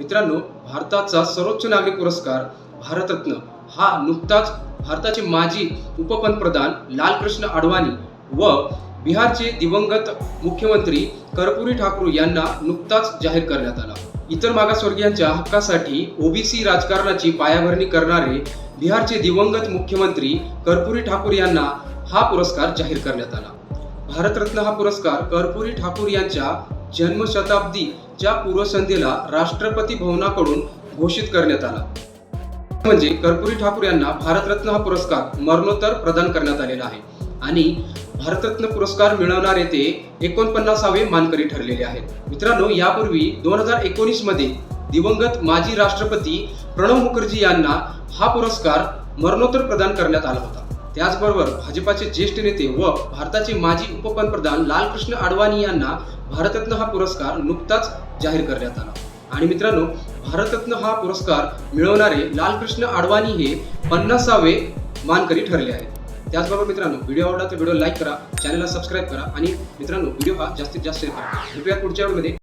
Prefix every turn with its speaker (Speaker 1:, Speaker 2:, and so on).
Speaker 1: मित्रांनो भारताचा सर्वोच्च नागरिक पुरस्कार भारतरत्न. हा नुकताच भारताचे माजी उपपंतप्रधान लालकृष्ण अडवाणी व बिहारचे दिवंगत मुख्यमंत्री कर्पुरी ठाकूर यांना नुकताच जाहीर करण्यात आला. इतर मागासवर्गीयांच्या हक्कासाठी ओबीसी राजकारणाची पायाभरणी करणारे बिहारचे दिवंगत मुख्यमंत्री कर्पुरी ठाकूर यांना हा पुरस्कार जाहीर करण्यात आला. भारतरत्न हा पुरस्कार कर्पुरी ठाकूर यांच्या जन्मशताब्दीच्या पूर्वसंध्येला राष्ट्रपती भवनाकडून घोषित करण्यात आला. म्हणजे कर्पुरी ठाकूर यांना भारतरत्न हा पुरस्कार मरणोत्तर प्रदान करण्यात आलेला आहे. आणि भारतरत्न पुरस्कार मिळवणारे ते एकोणपन्नासावे मानकरी ठरलेले आहेत. मित्रांनो यापूर्वी दोन हजार एकोणीसमध्ये दिवंगत माजी राष्ट्रपती प्रणव मुखर्जी यांना हा पुरस्कार मरणोत्तर प्रदान करण्यात आला होता. त्याचबरोबर भाजपाचे ज्येष्ठ नेते व भारताचे माजी उपपंतप्रधान लालकृष्ण अडवाणी यांना भारतरत्न हा पुरस्कार नुकताच जाहीर करण्यात आला. आणि मित्रांनो भारतरत्न हा पुरस्कार मिळवणारे लालकृष्ण अडवाणी हे पन्नासावे मानकरी ठरले आहेत. त्याचबरोबर मित्रांनो व्हिडिओ आवडला तर व्हिडिओ लाईक करा चॅनलला सबस्क्राईब करा आणि मित्रांनो व्हिडिओ हा जास्तीत जास्त शेअर करा. कृपया पुढच्या वेळेमध्ये